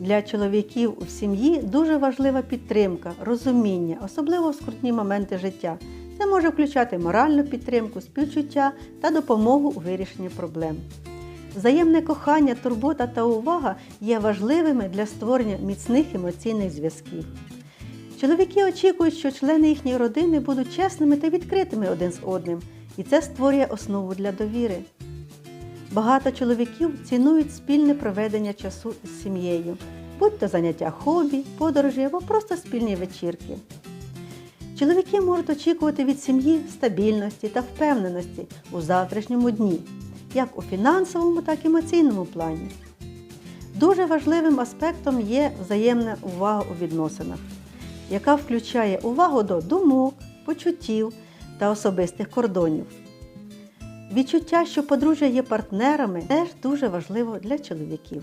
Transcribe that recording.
Для чоловіків в сім'ї дуже важлива підтримка, розуміння, особливо в скрутні моменти життя. Це може включати моральну підтримку, співчуття та допомогу у вирішенні проблем. Взаємне кохання, турбота та увага є важливими для створення міцних емоційних зв'язків. Чоловіки очікують, що члени їхньої родини будуть чесними та відкритими один з одним, і це створює основу для довіри. Багато чоловіків цінують спільне проведення часу з сім'єю, будь то заняття хобі, подорожі або просто спільні вечірки. Чоловіки можуть очікувати від сім'ї стабільності та впевненості у завтрашньому дні, як у фінансовому, так і емоційному плані. Дуже важливим аспектом є взаємна увага у відносинах, яка включає увагу до думок, почуттів та особистих кордонів. Відчуття, що подружжя є партнерами, теж дуже важливо для чоловіків.